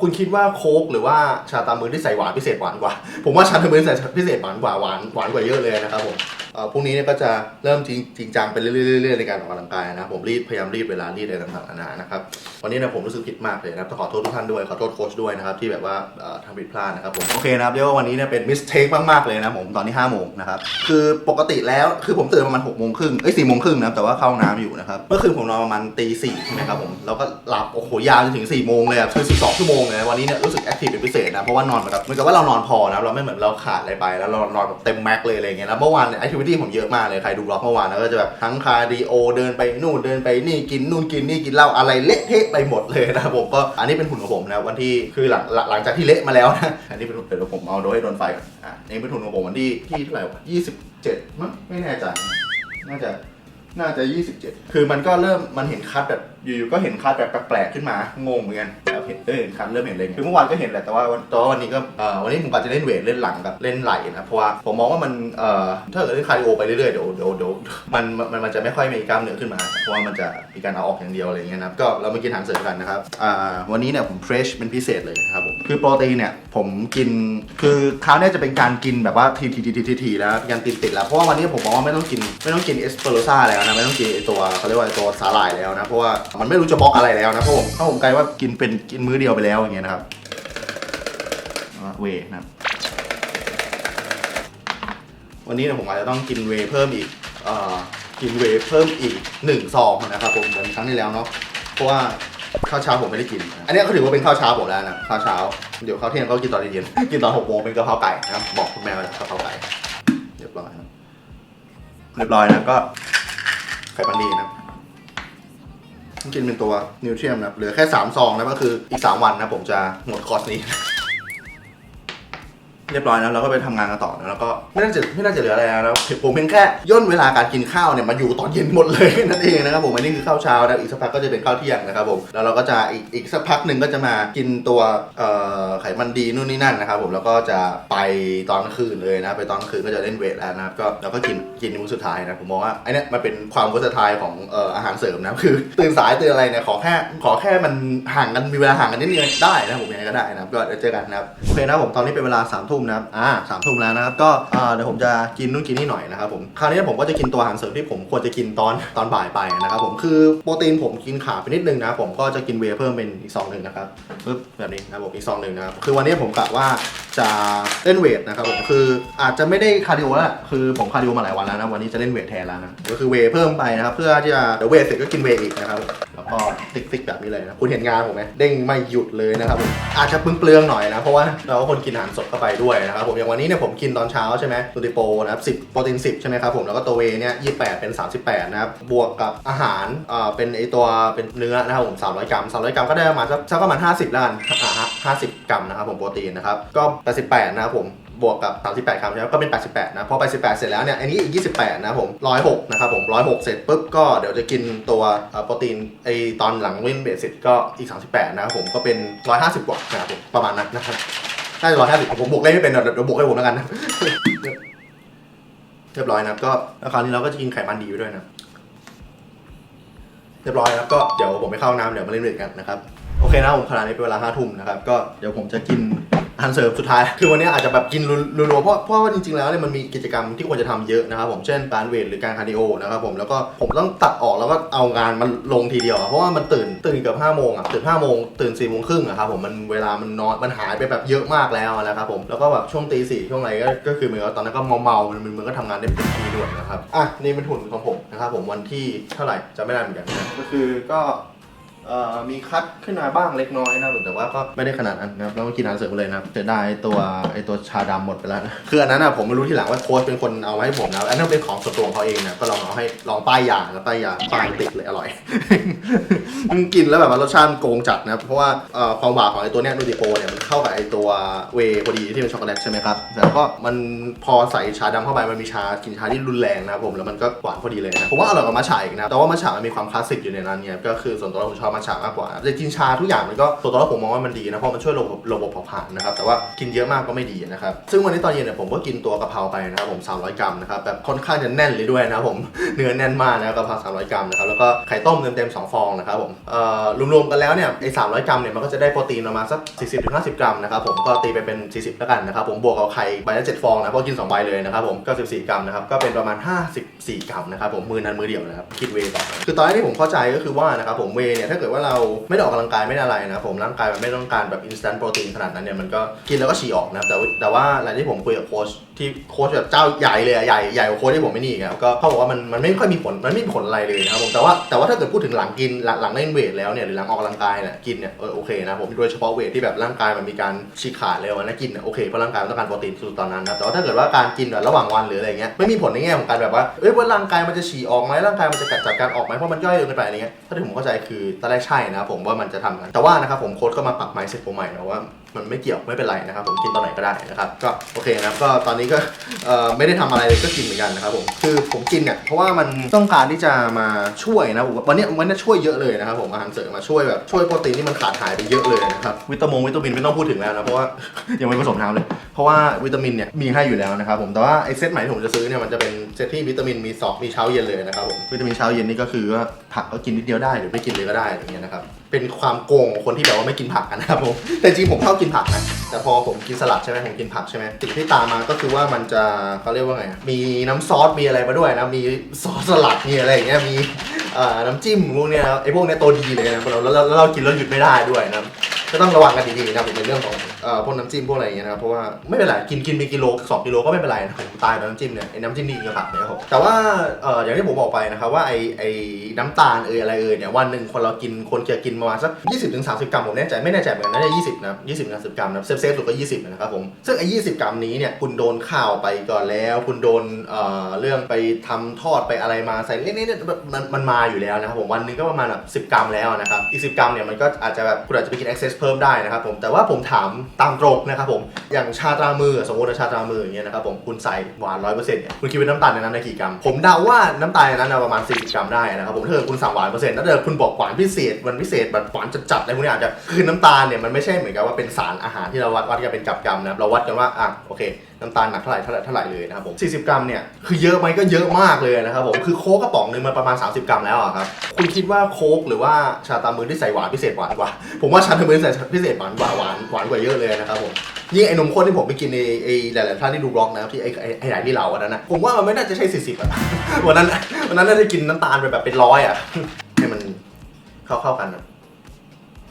คุณคิดว่าโค้กหรือว่าชาตามือที่ใส่หวานพิเศษหวานกว่า ผมว่าชาตามือที่ใส่พิเศษหวานกว่าหวานหวานกว่าเยอะเลยนะครับผม พรุ่งนี้เนี่ยก็จะเริ่มจริงจริงจังไปเรื่อยๆในการออกกำลังกายนะผมรีดพยายามรีดเวลารีดอะไรต่างๆนานานะครับวันนี้เนะผมรู้สึกผิดมากเลยนะต้องขอโทษทุกท่านด้วยขอโทษโค้ชด้วยนะครับที่แบบว่าทำผิดพลาดนะครับผมโอเคนะครับเรียกว่าวันนี้เนี่ยเป็นมิสเทคมากๆเลยนะผมตอนนี้5โมงนะครับคือปกติแล้วคือผมตื่นประมาณ6โมงครึ่งเอ้ย4โมงครึ่งนะครับแต่ว่าเข้าห้องน้ำอยู่นะครับเมื่อคืนผมนอนประมาณตีสี่ใช่ไหมครับผมแล้วก็หลับโอ้โหยาวจนถึง4โมงเลยอะคือ12ชั่วโมงเลยวันนี้เนี่ยรู้สึกแอคทีฟเป็นพิเศษนะเพราะว่านอนเหมือนกับเหมือนกับว่าเรานอนพอนะเราไม่เหมือนเราขาดอะไรไปแล้วเรานอนแบบเต็มแม็กเลยอะไรเงี้ยแล้วเมื่อวานเนี่ยแอคทิวิตี้ผมเยอะมากเลย ใครดูบล็อกเมื่อวานนะก็จะแบบทั้งคาร์ดิโอเดินไปนู่นเดินไปนี่กินนู่นกินนี่กินเหล้าอะไรเละเทะไปหมดเลยนะผมก็อันนี้เป็นหุ่นของผมนะวันที่คือหลังหลังจากที่เละมาแล้วนะอันนี้เป็นหุ่นเดี๋ยวผมเอาโดยให้โดนไฟก่อนอะนี่เป็นหุ่นของผมวันที่ที่เท่าไหร่วะ27มั้งไม่แน่ใจน่าจะน่าจะ 27 คือมันก็เริ่มมันเห็นคัดแบบ อยู่ๆก็เห็นคัดแบบแปลกๆขึ้นมางงเหมือนกันแล้วเห็นเออเห็นคัดเริ่มเห็นเลยคือเมื่อวานก็เห็นแหละแต่ว่าวันแต่ว่าวันนี้ก็เอ่อวันนี้ผมอาจจะเล่นเวทเล่นหลังกับเล่นไหล่นะเพราะว่าผมมองว่ามันเอ่อถ้าเกิดเล่นคาร์ดิโอไปเรื่อยๆเดี๋ยวเดี๋ยวเดี๋ยวมันมันมันจะไม่ค่อยมีกล้ามเนื้อขึ้นมาเพราะว่ามันจะมีการเอาออกอย่างเดียวอะไรอย่างเงี้ยนะครับก็เรามากินอาหารเสริมกันนะครับอ่าวันนี้เนี่ยผมเฟรชเป็นพิเศษเลยนะครับผมคือโปรตีนเนี่ยผมกินคือคราวเนี้ยจะเป็นการกินแบบว่าทีทีทีทีทีแล้วยันติดติดๆแล้วเพราะว่าวันนี้ผมมองว่าไม่ต้องกินไม่ต้องกินเอสเปโรซ่าแล้วนะไม่ต้องกินไอตัวเขาเรียกว่าไอ้ตัวสาหร่ายแล้วนะเพราะว่ามันไม่รู้จะบล็อกอะไรแล้วนะเพราะผมถ้าผมไกลว่ากินเป็นกินมื้อเดียวไปแล้วอย่างเงี้ยนะครับอ่าเวย์นะครับ วันนี้เนี่ยผมอาจจะต้องกินเวย์เพิ่มอีกเอ่อกินเวย์เพิ่มอีกหนึ่งซองนะครับผมเหมือนครั้งที่แล้วเนาะเพราะว่าข้าวเช้าผมไม่ได้กิน อันนี้ก็ถือว่าเป็นข้าวเช้าผมแล้วนะข้าวเช้าเดี๋ยวข้าวเที่ยงก็กินตอนเย็นๆกินตอนหกโมงเป็นกะเพราไก่นะครับบอกคุณแม่ว่าจะกะเพราไก่เรียบร้อยนะเรียบร้อยนะก็ไข่ปันดีนะ กินเป็นตัวนิวเทรียมนะเหลือแค่สามซองนะก็คืออีกสามวันนะผมจะหมดคอร์สนี้ เรียบร้อยแล้วเราก็ไปทำงานกันต่อนะแล้วก็ไม่น่าจะไม่น่าจะเหลืออะไรแล้วผมเพียงแค่ย่นเวลาการกินข้าวเนี่ยมาอยู่ตอนเย็นหมดเลยนั่นเองนะครับผมอันนี้คือข้าวเช้านะอีกสักพักก็จะเป็นข้าวเที่ยงนะครับผมแล้วเราก็จะอีกอีกสักพักหนึ่งก็จะมากินตัวเอ่อไขมันดีนู่นนี่นั่นนะครับผมแล้วก็จะไปตอนกลางคืนเลยนะไปตอนกลางคืนก็จะเล่นเวทแล้วนะครับก็เราก็กินกินมื้อสุดท้ายนะผมมองว่าไอ้นี่มันเป็นความวัสทายของเอ่ออาหารเสริมนะคือตื่นสายตื่นอะไรเนี่ยขอแค่ขอแค่มันห่างกันมีเวลาห่างกันนิดนึงได้นะผมยังไงก็ได้นะครับก็เดี๋ยวเจอกันนะครับโอเคนะผมตอนนี้เป็นเวลาสามทุ่มนะครับ อ่าสามทุ่มแล้วนะครับ ก็อ่าเดี๋ยวผมจะกินนู่นกินนี่หน่อยนะครับผม คราวนี้ผมก็จะกินตัวอาหารเสริมที่ผมควรจะกินตอนตอนบ่ายไปนะครับผม คือโปรตีนผมกินขาดไปนิดนึงนะผมก็จะกินเวย์เพิ่มเป็นอีกซองหนึ่งนะครับปึ๊บแบบนี้นะครับผมอีกซองหนึ่งนะครับ คือวันนี้ผมกะว่าจะเล่นเวทนะครับผม คืออาจจะไม่ได้คาร์ดิโอแล้ว คือผมคาร์ดิโอมาหลายวันแล้วนะ วันนี้จะเล่นเวทแทนแล้วนะ ก็คือเวเพิ่มไปนะครับ เพื่อที่จะเดี๋ยวเวทเสร็จก็กินเวอีกนะครับแล้วก็ติ๊กๆแบบนี้เลยนะคุณเห็นงานผมไหมเด้งไม่หยุดเลยนะครับผมอาจจะเปลืองๆหน่อยนะเพราะว่าเราก็คนกินอาหารสดเข้าไปด้วยนะครับผมอย่างวันนี้เนี่ยผมกินตอนเช้าใช่ไหมตูติโปนะครับ10โปรตีน10ใช่ไหมครับผมแล้วก็ตัวเวเนี่ย28เป็น38นะครับบวกกับอาหารอ่าเป็นไอตัวเป็นเนื้อนะครับผม300กรัม300กรัมก็ได้ประมาณสักสักประมาณ50แล้วกันอ่าฮะ50กรัมนะครับผมโปรตีนนะครับก็88นะครับผมบวกกับ 38คำใช่ไหมก็เป็น 88 นะพอ88 เสร็จแล้วเนี่ย อันนี้อีก 28 นะครับผม 106 นะครับผม 106 เสร็จปุ๊บ ก็เดี๋ยวจะกินตัวโปรตีนไอตอนหลังเว้นเบสเสร็จก็อีก 38 นะครับผม ก็เป็น 150 กว่านะครับผม ประมาณนั้นนะครับ น่าจะ150ผมบวกเลขไม่เป็นเดี๋ยวบวกให้ผมแล้วกันนะเรียบร้อยนะครับก็คราวนี้เราก็จะกินไขมันดีไปด้วยนะเรียบร้อยแล้วก็เดี๋ยวผมไปเข้าน้ำเดี๋ยวมาเล่นเวทกันนะครับโอเคนะผมขณะนี้เป็นเวลาห้าทุ่มนะครับก็เดี๋ยวผมจะกิน อาหารเสริมสุดท้าย คือวันนี้อาจจะแบบกินรัวๆเพราะเพราะว่าจริงๆแล้วเนี่ยมันมีกิจกรรมที่ควรจะทำเยอะนะครับผมเช่นการเวทหรือการคาร์ดิโอนะครับผมแล้วก็ผมต้องตัดออกแล้วก็เอางานมันลงทีเดียว เพราะว่ามันตื่นตื่นเกือบห้าโมงอะตื่นห้าโมงตื่นสี่โมงครึ่งอะครับผมมันเวลามันนอยมันหายไปแบบเยอะมากแล้วนะครับผมแล้วก็แบบช่วงตีสี่ช่วงอะไรก็ก็คือเหมือนตอนนั้นก็เมาๆมันมันมันก็ทำงานได้เต็มที่ด้วยนะครับอะนี่เป็นหุ่นของผมนะครับผมวันที่เท่าไหร่จำไม่ได้เหมือนกันก็คือก็ เอ่อมีคัดขึ้นมาบ้างเล็กน้อยนะแต่ว่าก็ไม่ได้ขนาดนั้นนะครับแล้วก็กินอาหารเสริมไปเลยนะครับจะได้ตัวไอตัวชาดำหมดไปแล้วนะคืออันนั้นอนะผมไม่รู้ทีหลังว่าโค้ชเป็นคนเอามาให้ผมนะอันนั้นเป็นของส่วนตัวของเขาเองนะก็ลองเอาให้ลองป้ายยาแล้วป้ายยาป้ายติดเลยอร่อย มันกินแล้วแบบว่ารสชาติมันโกงจัดนะครับเพราะว่าเอ่อความหวานของไอตัวเนี้ยนูติโปเนี่ยมันเข้ากับไอตัวเวย์พอดีที่เป็นช็อกโกแลตใช่ไหมครับแล้วก็มันพอใส่ชาดำเข้าไปมันมีชากลิ่นชาที่รุนแรงนะครับผมแล้วมันก็หวานพอดีเลยนะผมว่าอร่อยกว่ามัชฉะอีกนะแต่ว่ามัชฉะมันมีความคลาสสิกอยู่ในนั้นเนี่ยก็คือส่วนตัวผมชอบมัทฉะมากกว่าแต่กินชาทุกอย่างมันก็ตัวตัวแล้วผมมองว่ามันดีนะเพราะมันช่วยระบบระบบเผาผลาญนะครับแต่ว่ากินเยอะมากก็ไม่ดีนะครับซึ่งวันนี้ตอนเย็นเนี่ยผมก็กินตัวกะเพราไปนะครับผม 300 กรัมนะครับแบบค่อนข้างจะแน่นเลยด้วยนะผมเนื้อแน่นมากนะกะเพรา300 กรัมนะครับแล้วก็ไข่ต้มเต็มๆ2ฟองนะครับผมเอ่อรวมๆกันแล้วเนี่ยไอ้300 กรัมเนี่ยมันก็จะได้โปรตีนประมาณสัก 40-50 กรัมนะครับผมก็ตีไปเป็น 40แล้วกันนะครับผมบวกกับไข่ใบละ7ฟองนะเพราะกิน2ใบเลยนะครับผมก็14กรัมนะครับก็เป็นประมาณ 54 กรัมนะครับผมมือนั้นมือเดียวนะครับคิดเวต่อคือตอนแรกที่ผมเข้าใจก็คือว่านะครับผมเวเนี่ยถ้าเกิดว่าเราไม่ได้ออกกำลังกายไม่ได้อะไรนะผมร่างกายมันไม่ต้องการแบบ instant protein ขนาดนั้นเนี่ยมันก็กินแล้วก็ฉี่ออกนะครับแต่ว่าแต่ว่าอะไรที่ผมคุยกับโค้ชที่โค้ชแบบเจ้าใหญ่เลยอะใหญ่ใหญ่กว่าโค้ชที่ผมไม่นี่อีกครับก็เขาบอกว่ามันมันไม่ค่อยมีผลมันไม่มีผลอะไรเลยนะครับผมแต่ว่าแต่ว่าถ้าเกิดพูดถึงหลังกินหลังหลังเล่นเวทแล้วเนี่ยหรือหลังออกกำลังกายเนี่ยกินเนี่ยเออโอเคนะผมโดยเฉพาะเวทที่แบบร่างกายมันมีการฉีกขาดเร็วนะกินเนี่ยโอเคเพราะร่างกายมันต้องการโปรตีนสุดตอนนั้นนะแต่ว่าถ้าเกิดว่าการกินแบบระหว่างวันหรืออะไรเงี้ยไม่มีผลในแง่ของการแบบว่าเอ้ยว่าร่างกายมันจะฉี่ออกไหมร่างกายมันจะกัดจัดการออกไหมเพราะมันย่อยเกินไปอะไรเงี้ยถ้าที่ผมเข้าใจคือตอนแรกใช่นะครับผมว่ามันจะทำกันแต่ว่านะครับผมโค้ชก็มาปรับไมซ์เซ็ตผมใหม่นะว่า มันไม่เกี่ยวไม่เป็นไรนะครับผมกินตอนไหนก็ได้นะครับก็โอเคนะครับก็ตอนนี้ก็เอ่อไม่ได้ทำอะไรเลยก็กินเหมือนกันนะครับผมคือผมกินเนี่ยเพราะว่ามันต้องการที่จะมาช่วยนะผมวันนี้วันนี้ช่วยเยอะเลยนะครับผมอาหารเสริมมาช่วยแบบช่วยโปรตีนที่มันขาดหายไปเยอะเลยนะครับวิตามินวิตามินไม่ต้องพูดถึงแล้วนะเพราะว่ายังไม่ผสมน้ำเลย เพราะว่าวิตามินเนี่ยมีให้อยู่แล้วนะครับผมแต่ว่าไอ้เซตใหม่ที่ผมจะซื้อเนี่ยมันจะเป็นเซตที่วิตามินมีสองมีเช้าเย็นเลยนะครับผมวิตามินเช้าเย็นนี่ก็คือว่าผักก็กินนิดเดียวได้หรือไม่กินเลยก็ได้อย่างเงี้ยนะครับ เป็นความโกงของคนที่แบบว่าไม่กินผักกันนะครับผมแต่จริงผมชอบกินผักนะแต่พอผมกินสลัดใช่ไหมผมกินผักใช่ไหมสิ่งที่ตามมาก็คือว่ามันจะเขาเรียกว่าไงอะมีน้ำซอสมีอะไรมาด้วยนะมีซอสสลัดมีอะไรอย่างเงี้ยมีเอ่อน้ำจิ้มพวกเนี้ยนะไอ้พวกเนี้ยตัวดีเลยนะแล้วแล้วแล้วเรากินแล้วหยุดไม่ได้ด้วยนะ ก็ต้องระวังกันดีๆนะครับในเรื่องของเอ่อพวกน้ำจิ้มพวกอะไรอย่างเงี้ยนะครับเพราะว่าไม่เป็นไรกินกินเป็นกิโลสองกิโลก็ไม่เป็นไรนะผมตายกับน้ำจิ้มเนี่ยไอ้น้ำจิ้มดีกับผักเนี่ยครับผมแต่ว่าเอ่ออย่างที่ผมบอกไปนะครับว่าไอ้ไอ้น้ำตาลเอยอะไรเอยเนี่ยวันหนึ่งคนเรากินคนจะกินประมาณสัก 20-30 กรัมผมแน่ใจไม่แน่ใจเหมือนกันน่าจะ20นะ20-30กรัมนะเซฟเซฟสุดก็ 20นะครับผมซึ่งไอ้20 กรัมนี้เนี่ยคุณโดนข้าวไปก่อนแล้ว คุณโดนเอ่อเรื่องไปทำทอดไปอะไรมาใส่เล็กๆมันมันมาอยู่แล้วนะครับผมวันหนึงก็ประมาณแบบ10 กรัมแล้วนะครับอีก 10 กรัมเนี่ยมันก็อาจจะแบบคุณอาจจะไปกิน access เพิ่มได้นะครับผมแต่ว่าผมถามตามตรงนะครับผมอย่างชาตรามือสมมติว่าชาตรามืออย่างเงี้ยนะครับผมคุณใส่หวานร้อยเปอร์เซ็นต์เนี่ยคุณคิดว่าน้ำตาลในนั้นได้กี่กรัม ผมเดาว่าน้ำตาลในนั้นนะประมาณ 40 กรัมได้นะครับผมถ้าเกิดคุณสั่งหวานเปอร์เซ็นต์ถ้าเกิดคุณบอกหวานพิเศษวันพิเศษแบบหวานจัดๆอะไรพวกนี้อาจจะคือน้ำตาลเนี่ยมันไม่ใช่เหมือนกับว่าเป็นสารอาหารที่เราวัดวัดกันเป็นกรัมนะเราวัดกันว่าอะโอเค น้ำตาลหนักเท่าไหร่เท่าไหร่เท่าไหร่เลยนะครับผม40 กรัมเนี่ยคือเยอะไหมก็เยอะมากเลยนะครับผมคือโค้กกระป๋องหนึ่งมันประมาณ 30 กรัมแล้วอะครับคุณคิดว่าโค้กหรือว่าชาตามือที่ใส่หวานพิเศษหวานกว่า ผมว่าชาตามือใส่พิเศษหวานกว่าหวานหวานกว่าเยอะเลยนะครับผมยิ่งไอ้นมข้นที่ผมไปกินในไอ้หลายๆท่านที่ดูบล็อกนะครับที่ไอ้ไอ้ไอ้ไหนที่เราอันนั้นนะผมว่ามันไม่น่าจะใช่40อะวันนั้นวันนั้นน่าจะกินน้ำตาลไปแบบเป็นร้อยอะให้มันเข้าๆกันนะ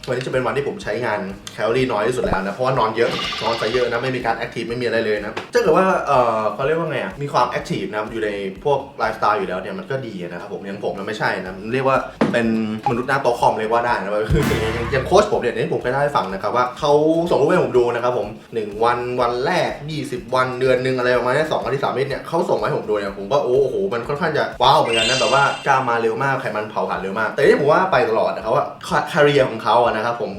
วันนี้จะเป็นวันที่ผมใช้งานแคลอรี่น้อยที่สุดแล้วนะ เพราะว่านอนเยอะ นอนไปเยอะนะ ไม่มีการแอคทีฟไม่มีอะไรเลยนะถ้าเกิดว่า เออเขาเรียกว่าไงอะมีความแอคทีฟนะ อยู่ในพวกไลฟ์สไตล์อยู่แล้วเนี่ย มันก็ดีนะครับผมอย่างผมนไม่ใช่นะเรียกว่าเป็นมนุษย์หน้าโต๊ะคอมเรียว่าได้นะคืออย่างอย่างโค้ชผมเนี่ยที่ผมเคยเล่าให้ฟังนะครับว่าเขาส่งรูปให้ผมดูนะครับผมหนึ่งวันวันแรก 20 วันเดือนหนึ่งอะไรประมาณนี้สองอาทิตย์สามอาทิตย์เนี่ยเขาส่งมาให้ผมดูเนี่ยผมก็โอ้โหมันค่อนข้างจะว้าวเหมือนกันนะแบบว่ากล้ามาเร็วมากไขมันเผาผลาญเร็วมาก แต่ที่ผมว่าไปตลอดนะครับว่าคาเรียของเขาอะนะครับผม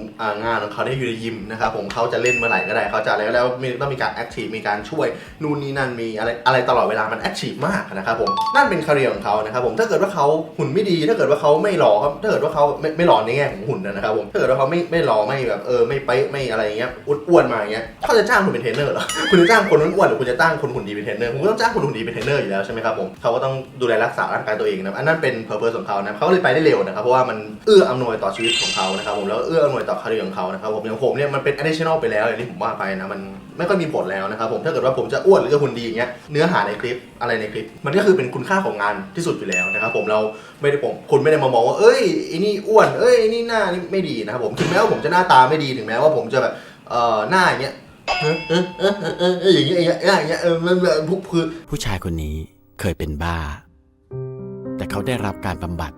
งานของเขาที่อยู่ในยิมนะครับผมเขาจะเล่นเมื่อไหร่ก็ได้เขาจะอะไรก็ได้มีต้องมีการแอคทีฟมีการช่วยนู่นนี่นั่นมีอะไรอะไรตลอดเวลามันแอคทีฟมากนะครับผมนั่นเป็นคาเรียของเขานะครับผมถ้าเกิดว่าเขาหุ่นไม่ดี ถ้าเกิดว่าเขาไม่หล่อครับถ้าเกิดว่าเขาไม่ไม่หล่อในแง่ของหุ่นนะครับผมถ้าเกิดว่าเขาไม่ไม่หล่อไม่แบบเออไม่เป๊ะไม่อะไรอย่างเงี้ยอ้วนๆมาอย่างเงี้ยเขาจะจ้างคุณเป็นเทรนเนอร์เหรอคุณจะจ้างคนอ้วนๆหรือคุณจะจ้างคนหุ่นดีเป็นเทรนเนอร์ผมก็ต้องจ้างคนหุ่นดีเป็นเทรนเนอร์อยู่แล้วใช่ไหมครับผมเขาก็ต้องดูแลรักษาร่างกายตัวเองนะอันนั้นเป็นเพอร์เพสของเขานะเขาเลยไปได้เร็วนะครับเพราะว่ามันเอื้ออำนวยต่อชีวิตของเขานะครับผมแล้วเอื้ออำนวยต่อคดีของเขานะครับผมอย่างผมเนี่ยมันเป็น additional ไปแล้วอย่างที่ผมว่าไปนะมันไม่ค่อยมีผลแล้วนะครับผมถ้าเกิดว่าผมจะอ้วนหรือจะหุ่นดีอย่างเงี้ยเนื้อหาในคลิปอะไรในคลิป มันก็คือเป็นคุณค่าของงานที่สุดอยู่แล้วนะครับผมเราไม่ได้ผมคุณไม่ได้มามองว่าเอ้ยไอ้นี่อ้วนเอ้ยไอ้นี่หน้านี่ไม่ดีนะครับผมถึงแม้ว่าผมจะหน้าตาไม่ดีถึงแม้ว่าผมจะแบบเอ่อหน้าอย่างเงี้ยเออเออเอออย่างเงี้ยอย่างเงี้ยอย่างเงี้ยเออมันแบบพุกพือผู้ชายคนนี้เคยเป็นบ้า แต่เขาได้รับการบำบัด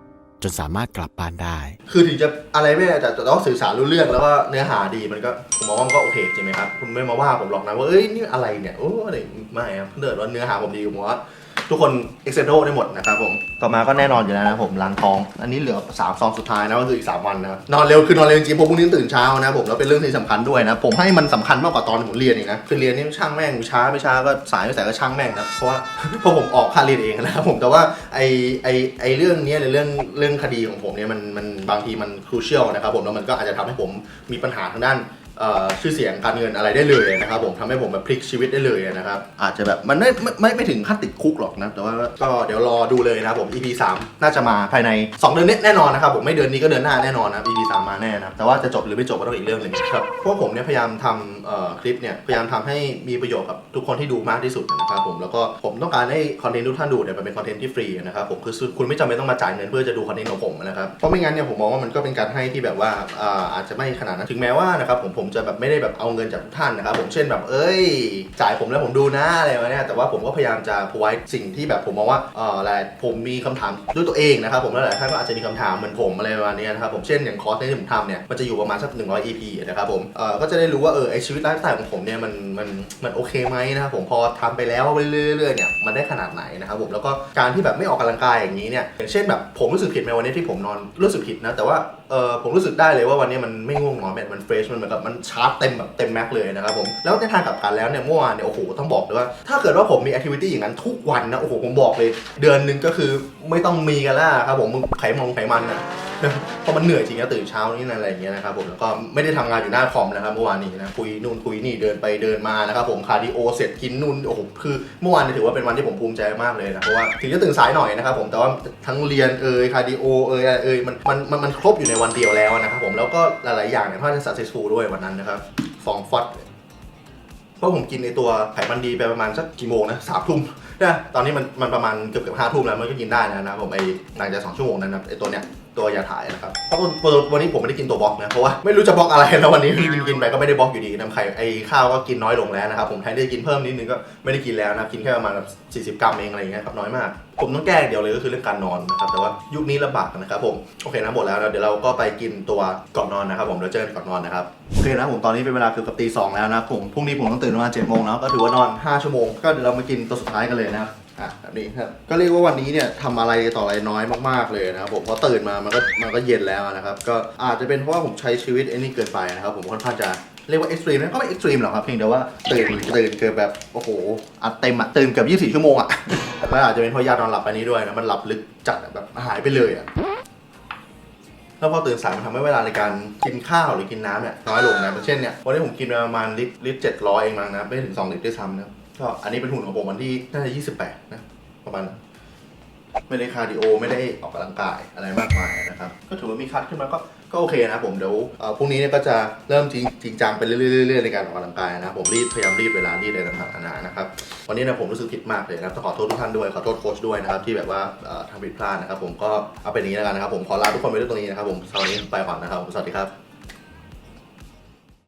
จนสามารถกลับบ้านได้ คือถึงจะอะไรไม่ได้แต่แต่ต้องสื่อสารรู้เรื่องแล้วก็เนื้อหาดีมันก็ผมมองว่ามันก็โอเคจริงไหมครับคุณไม่มาว่าผมหรอกนะว่าเอ้ยนี่อะไรเนี่ยโอ้อะไรไม่ครับเดินว่าเนื้อหาผมดีผมว่า ทุกคนเอ็กเซโดได้หมดนะครับผม ต่อมาก็แน่นอนอยู่แล้วนะผมล้างท้อง อันนี้เหลือ3ซองสุดท้ายนะก็คืออีก 3 วันนะ นอนเร็วคือนอนเร็วจริงๆเพราะพรุ่งนี้ตื่นเช้านะผมแล้วเป็นเรื่องที่สำคัญด้วยนะ ผมให้มันสำคัญมากกว่าตอนผมเรียนอีกนะ คือเรียนนี่ช่างแม่งช้าไม่ช้าก็สายไม่สายก็ช่างแม่งนะเพราะว่าเพราะผมออกค่าเรียนเองนะครับผมแต่ว่าไอไอไอเรื่องเนี้ยในเรื่องเรื่องคดีของผมเนี่ยมันมันบางทีมันครูเชียลนะครับผมแล้วมันก็อาจจะทำให้ผมมีปัญหาทางด้าน ชื่อเสียงการเงินอะไรได้เลยนะครับผมทำให้ผมแบบพลิกชีวิตได้เลยนะครับ อาจจะแบบมันไม่ไม่ไม่ถึงขั้นติดคุกหรอกนะ แต่ว่าก็เดี๋ยวรอดูเลยนะครับผม EP 3 น่าจะมาภายใน 2 เดือนนี้แน่นอนนะครับผมไม่เดือนนี้ก็เดือนหน้าแน่นอนนะ EP 3 มาแน่นะแต่ว่าจะจบหรือไม่จบก็ต้องอีกเรื่องหนึ่งครับพราะผมเนี่ยพยายามทำเอ่อคลิปเนี่ยพยายามทำให้มีประโยชน์กับทุกคนที่ดูมากที่สุดนะครับผมแล้วก็ผมต้องการให้คอนเทนต์ทุกท่านดูเนี่ยเป็นคอนเทนต์ที่ฟรีนะครับผมคือคุณไม่จำเป็นต้องมาจ่ายเงินเพื่อจะดูคอนเทนต์ของผมนะครับเพราะไม่งั้นเนี่ยผมมองว่ามันก็เป็นการให้ที่แบบว่าอ่าอาจจะไม่ขนาดนั้นถึงแม้ว่านะครับผมผมจะแบบไม่ได้แบบเอาเงินจากทุกท่านนะครับผมเช่นแบบเอ้ย จ่ายผมแล้วผมดูนะอะไรวะเนี่ยแต่ว่าผมก็พยายามจะพ o ไว้สิ่งที่แบบผมมองว่าเอออะไรผมมีคำถามด้วยตัวเองนะครับผมแล้วหลายท่านก็อาจจะมีคำถามเหมือนผมอะไรประมาณนี้นะครับผมเช่นอย่างคอร์สที่ผมทำเนี่ยมันจะอยู่ประมาณสัก100 EP นะครับผมเออก็จะได้รู้ว่าเออไอชีวิตไลฟ์สไตล์ของผมเนี่ยมันมันมันโอเคไหมนะครับผมพอทำไปแล้วเรื่อยๆเนี่ยมันได้ขนาดไหนนะครับผมแล้วก็การที่แบบไม่ออกกำลังกายอย่างนี้เนี่ยอย่างเช่นแบบผมรู้สึกผิดไหมวันนี้ที่ผมนอนรู้สึกผิดนะแต่ว่าเออผมรู้สึกได้เลยว่าวันนี้มันไม่ง่วงนอนแบบมันเฟรชมันเหมือนกับมันชาร์จเต็มแบบเต็มแม็กเลยนะครับผมแล้วในทางกลับกันแล้วเนี่ยเมื่อวานเนี่ยโอ้โหต้องบอกเลยว่า ถ้าเกิดว่าผมมีแอคทิวิตี้อย่างนั้นทุกวันนะโอ้โหผมบอกเลย เดือนหนึ่งก็คือไม่ต้องมีกันแล้วครับผมมึงไขมองไขมันนะ เพราะมันเหนื่อยจริงนะตื่นเช้านี่อะไรอย่างเงี้ยนะครับผมแล้วก็ไม่ได้ทำงานอยู่หน้าคอมนะครับเมื่อวานนี้นะคุยนู่นคุยนี่เดินไปเดินมานะครับผมคาร์ดิโอเสร็จกินนู่นโอ้โหคือเมื่อวานเนี่ยถือว่าเป็นวันที่ผมภูมิใจมากเลยนะเพราะว่าถึงจะตื่นสายหน่อยนะครับผมแต่ว่าทั้งเรียนเอ่ยคาร์ดิโอเอ่ยอะไรเอ่ยมันมันมันมันครบอยู่ในวันเดียวแล้วนะครับผมแล้วก็หลายๆอย่างเนี่ยค่อนข้างจะ successful ด้วยวันนั้นนะครับฟองฟอด เพราะผมกินในตัวไขมันดีไปประมาณสักกี่โมงนะสามทุ่มนะตอนนี้มันมันประมาณเกือบเกือบห้าทุ่มแล้วมันก็กินได้แล้วนะครับผมไอหลังจากสองชั่วโมงนั้นนะไอตัวเนี้ย ตัวยาถ่ายนะครับเพราะวันวันนี้ผมไม่ได้กินตัวบล็อกนะเพราะว่าไม่รู้จะบล็อกอะไรแล้ววันนี้กินกินไปก็ไม่ได้บล็อกอยู่ดีน้ำไข่ไอ้ข้าวก็กินน้อยลงแล้วนะครับผมแทนที่จะกินเพิ่มนิดนึงก็ไม่ได้กินแล้วนะกินแค่ประมาณ40 กรัมเองอะไรอย่างเงี้ยครับน้อยมาก ผมต้องแก้เดียวเลยก็คือเรื่องการนอนนะครับแต่ว่ายุคนี้ลำบากนะครับผมโอเคนะหมดแล้วนะเดี๋ยวเราก็ไปกินตัวก่อนนอนนะครับผมเดี๋ยวเจอกันก่อนนอนนะครับโอเคนะผมตอนนี้เป็นเวลาเกือบตีสองแล้วนะผมพรุ่งนี้ผมต้องตื่นประมาณเจ็ดโมงแล้วก็ถือว่านอน 5 ชั่วโมงก็เดี๋ยวเรามากินตัวสุดท้ายกันเลยนะครับ อะแบบนี้ครับก็เรียกว่าวันนี้เนี่ยทำอะไรต่ออะไรน้อยมากๆเลยนะครับผมเพราะตื่นมามันก็มันก็เย็นแล้วนะครับก็อาจจะเป็นเพราะว่าผมใช้ชีวิตไอ้นี่เกินไปนะครับผมค่อนข้างจะเรียกว่าเอ็กซ์ตรีมนะก็ไม่เอ็กซ์ตรีมหรอกครับเพียงแต่ว่าตื่นตื่นเกินแบบโอ้โหอัดเต็มอะตื่นเกือบ24 ชั่วโมงอะแต่ก็อาจจะเป็นเพราะยานอนหลับอันนี้ด้วยนะมันหลับลึกจัดอะแบบหายไปเลยอะแล้วพอตื่นสายมันทำให้เวลาในการกินข้าวหรือกินน้ำเนี่ยน้อยลงนะเช่นเนี่ยวันนี้ผมกินไปประมาณลิตรลิตรเจ็ดร้อยเองมั้งนะไม่ถึง2ลิตรด้วยซ้ำนะ ก็อันนี้เป็นหุ่นของผมวันที่น่าจะ28นะประมาณไม่ได้คาร์ดิโอไม่ได้ออกกำลังกายอะไรมากมายนะครับ ก็ถือว่ามีคัดขึ้นมาก็ก็โอเคนะผมเดี๋ยวพรุ่งนี้เนี่ยก็จะเริ่มจริงจริงจังไปเรื่อยๆในการออกกำลังกายนะผมรีบพยายามรีบเวลารีบอะไรต่างๆนานานะครับวันนี้นะผมรู้สึกผิดมากเลยนะครับต้องขอโทษทุกท่านด้วยขอโทษโค้ชด้วยนะครับที่แบบว่าทำผิดพลาดนะครับ ผมก็เอาเป็นนี้แล้วกันนะครับ ผมขอลาทุกคนไปด้วยตรงนี้นะครับ ผมสวันนี้ไปก่อนนะครับสวัสดีครับ